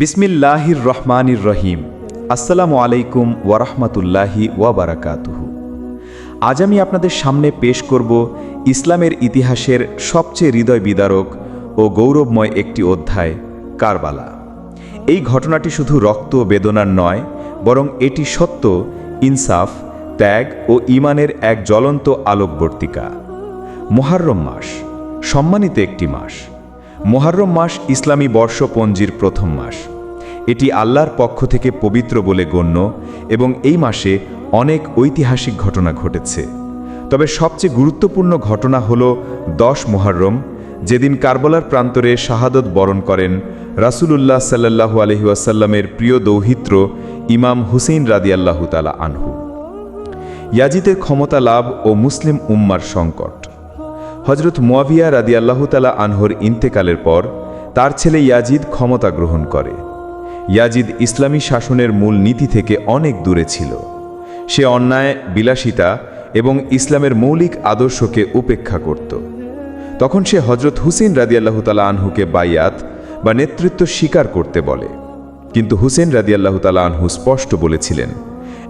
বিসমিল্লাহির রহমানির রহিম আসসালামু আলাইকুম ওয়ারহমতুল্লাহি ওয়াবারাকাতুহু। আজ আমি আপনাদের সামনে পেশ করব ইসলামের ইতিহাসের সবচেয়ে হৃদয় বিদারক ও গৌরবময় একটি অধ্যায়, কারবালা। এই ঘটনাটি শুধু রক্ত বেদনার নয়, বরং এটি সত্য, ইনসাফ, ত্যাগ ও ইমানের এক জ্বলন্ত আলোকবর্তিকা। মোহাররম মাস, সম্মানিত একটি মাস। মোহাররম মাস ইসলামী বর্ষপঞ্জির প্রথম মাস। এটি আল্লাহর পক্ষ থেকে পবিত্র বলে গণ্য এবং এই মাসে অনেক ঐতিহাসিক ঘটনা ঘটেছে। তবে সবচেয়ে গুরুত্বপূর্ণ ঘটনা হল দশ মোহাররম, যেদিন কারবলার প্রান্তরে শাহাদত বরণ করেন রাসূলুল্লাহ সাল্লাহু আলহিউসাল্লামের প্রিয় দৌহিত্র ইমাম হুসেইন রাদিয়াল্লাহু তালা আনহু। ইয়াজিদের ক্ষমতা লাভ ও মুসলিম উম্মার সংকট। হজরত মুয়াবিয়া রাদি আল্লাহতালা আনহর ইন্তেকালের পর তার ছেলে ইয়াজিদ ক্ষমতা গ্রহণ করে। ইয়াজিদ ইসলামী শাসনের মূল নীতি থেকে অনেক দূরে ছিল। সে অন্যায়, বিলাসিতা এবং ইসলামের মৌলিক আদর্শকে উপেক্ষা করত। তখন সে হজরত হুসেন রাদি আল্লাহতালা আনহুকে বাইয়াত বা নেতৃত্ব স্বীকার করতে বলে। কিন্তু হুসেন রাদি আল্লাহতালা আনহু স্পষ্ট বলেছিলেন,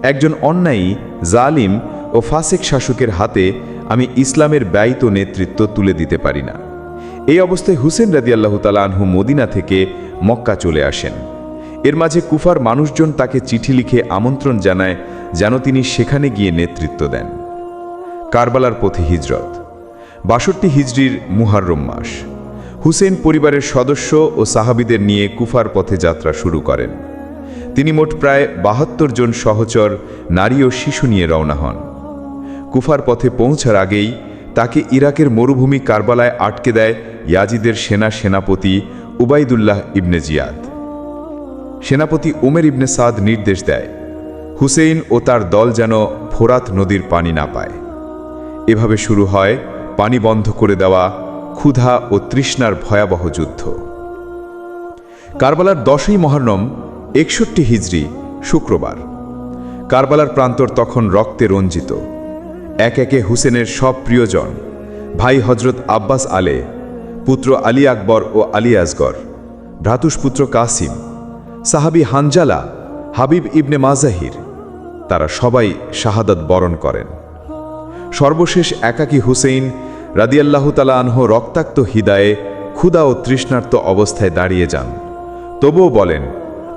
একজন অন্যায়ী, জালিম ও ফাসেক শাসকের হাতে আমি ইসলামের ব্যয়িত নেতৃত্ব তুলে দিতে পারি না। এই অবস্থায় হুসেন রাদি আল্লাহ আনহু মদিনা থেকে মক্কা চলে আসেন। এর মাঝে কুফার মানুষজন তাকে চিঠি লিখে আমন্ত্রণ জানায় যেন তিনি সেখানে গিয়ে নেতৃত্ব দেন। কারবালার পথে হিজরত। বাষট্টি হিজরির মুহাররম মাস। হুসেন পরিবারের সদস্য ও সাহাবিদের নিয়ে কুফার পথে যাত্রা শুরু করেন। তিনি মোট প্রায় বাহাত্তর জন সহচর নারী ও শিশু নিয়ে রওনা হন। কুফার পথে পৌঁছার আগেই তাকে ইরাকের মরুভূমি কারবালায় আটকে দেয় ইয়াজিদের সেনা সেনাপতি উবাইদুল্লাহ ইবনে জিয়াদ। সেনাপতি উমের ইবনে সাদ নির্দেশ দেয়, হুসেইন ও তার দল যেন ফোরাত নদীর পানি না পায়। এভাবে শুরু হয় পানি বন্ধ করে দেওয়া ক্ষুধা ও তৃষ্ণার ভয়াবহ যুদ্ধ। কারবালার দশই মহারণম একষট্টি হিজড়ি শুক্রবার। কারবালার প্রান্তর তখন রক্তে রঞ্জিত। এক একে হুসেনের সব প্রিয়জন, ভাই হজরত আব্বাস আলে, পুত্র আলী আকবর ও আলী আসগর, ভ্রাতুষপুত্র কাসিম, সাহাবি হানজালা, হাবিব ইবনে মাজাহির, তারা সবাই শাহাদাত বরণ করেন। সর্বশেষ একাকী হুসেইন রাদিয়াল্লাহ তালা আনহ রক্তাক্ত হৃদয়ে ক্ষুদা ও তৃষ্ণার্ত অবস্থায় দাঁড়িয়ে যান। তবুও বলেন,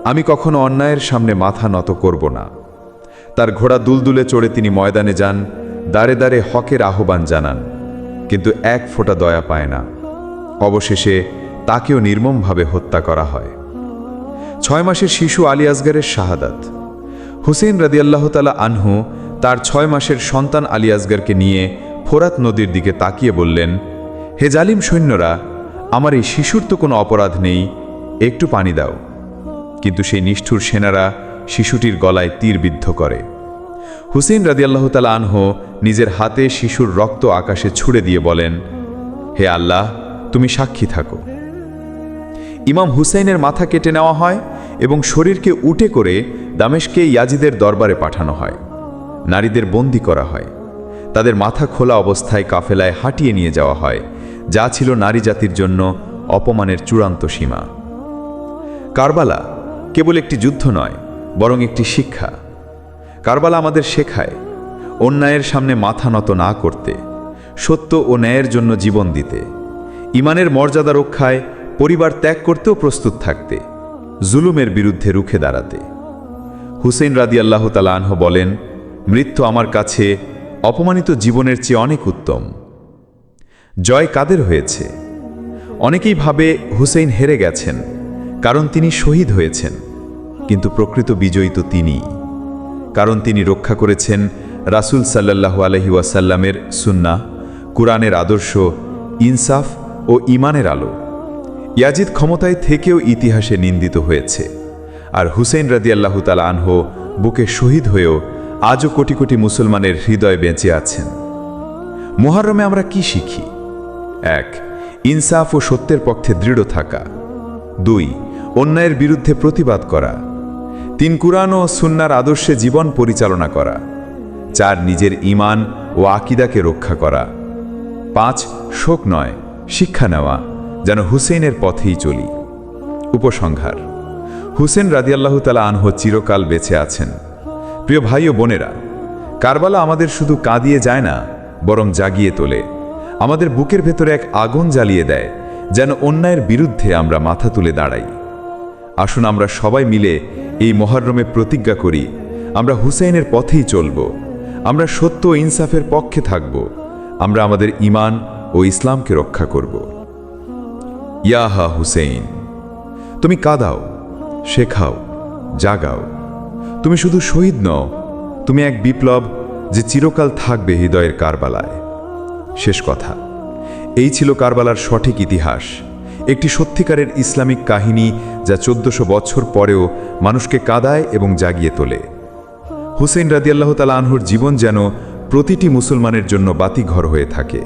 আমি কখনো অন্যায়ের সামনে মাথা নত করব না। তার ঘোড়া দুলদুলে চড়ে তিনি ময়দানে যান দাঁড়ে দাঁড়ে হকের আহ্বান জানান, কিন্তু এক ফোঁটা দয়া পায় না। অবশেষে তাকেও নির্মমভাবে হত্যা করা হয়। ছয় মাসের শিশু আলী আসগারের শাহাদাত। হুসেন রাদিয়াল্লাহ তালা আনহু তার ছয় মাসের সন্তান আলী আসগারকে নিয়ে ফোরাত নদীর দিকে তাকিয়ে বললেন, হে জালিম সৈন্যরা, আমার এই শিশুর তো কোনো অপরাধ নেই, একটু পানি দাও। কিন্তু সেই নিষ্ঠুর সেনারা শিশুটির গলায় তীর বিদ্ধ করে। হুসেন রাদিয়াল্লাহ তালা আনহ নিজের হাতে শিশুর রক্ত আকাশে ছুড়ে দিয়ে বলেন, হে আল্লাহ, তুমি সাক্ষী থাকো। ইমাম হুসাইনের মাথা কেটে নেওয়া হয় এবং শরীরকে উটে করে দামেশকে ইয়াজিদের দরবারে পাঠানো হয়। নারীদের বন্দি করা হয়। তাদের মাথা খোলা অবস্থায় কাফেলায় হাঁটিয়ে নিয়ে যাওয়া হয়, যা ছিল নারী জাতির জন্য অপমানের চূড়ান্ত সীমা। কারবালা কেবল একটি যুদ্ধ নয়, বরং একটি শিক্ষা। কারবালা আমাদের শেখায়, অন্যায়ের সামনে মাথা নত না করতে, সত্য ও ন্যায়ের জন্য জীবন দিতে, ইমানের মর্যাদা রক্ষায় পরিবার ত্যাগ করতেও প্রস্তুত থাকতে, জুলুমের বিরুদ্ধে রুখে দাঁড়াতে। হুসেন রাদি আল্লাহ আনহ বলেন, মৃত্যু আমার কাছে অপমানিত জীবনের চেয়ে অনেক উত্তম। জয় কাদের হয়েছে? অনেকেই ভাবে হুসেইন হেরে গেছেন, কারণ তিনি শহীদ হয়েছেন, কিন্তু প্রকৃত বিজয়ী তো তিনিই। কারণ তিনি রক্ষা করেছেন রাসুল সাল্লাহু আলহি ওয়াসাল্লামের সুন্না কুরআনের আদর্শ, ইনসাফ ও ইমানের আলো। ইয়াজিদ ক্ষমতায় থেকেও ইতিহাসে নিন্দিত হয়েছে। আর হুসেন রাদিয়াল্লাহু তালা আনহ বুকে শহীদ হয়েও আজও কোটি কোটি মুসলমানের হৃদয় বেঁচে আছেন। মোহারমে আমরা কি শিখি? এক, ইনসাফ ও সত্যের পক্ষে দৃঢ় থাকা। দুই, অন্যায়ের বিরুদ্ধে প্রতিবাদ করা। তিন কুরআন ও সুন্নার আদর্শে জীবন পরিচালনা করা। চার, নিজের ইমান ও আকিদাকে রক্ষা করা। পাঁচ, শোক নয়, শিক্ষা নেওয়া, যেন হুসেইনের পথেই চলি। উপসংহার হুসেন রাদিয়াল্লাহু তালা আনহ চিরকাল বেঁচে আছেন। প্রিয় ভাই ও বোনেরা, কারবালা আমাদের শুধু কাঁদিয়ে যায় না, বরং জাগিয়ে তোলে। আমাদের বুকের ভেতরে এক আগুন জ্বালিয়ে দেয়, যেন অন্যায়ের বিরুদ্ধে আমরা মাথা তুলে দাঁড়াই। আসুন আমরা সবাই মিলে এই মহরমে প্রতিজ্ঞা করি, আমরা হুসেইনের পথেই চলব, আমরা সত্য ও ইনসাফের পক্ষে থাকব, আমরা আমাদের ইমান ও ইসলামকে রক্ষা করব। ইয়াহা হুসেইন, তুমি কাদাও, শেখাও, জাগাও, তুমি শুধু শহীদ নও, তুমি এক বিপ্লব যে চিরকাল থাকবে হৃদয়ের কারবালায়। শেষ কথা, এই ছিল কারবালার সঠিক ইতিহাস, একটি সত্যিকারের ইসলামিক কাহিনী যা চোদ্দশো বছর পরেও মানুষকে কাদায় এবং জাগিয়ে তোলে। হুসেন রাদিয়াল্লাহ তালা আনহুর জীবন যেন প্রতিটি মুসলমানের জন্য বাতিঘর হয়ে থাকে।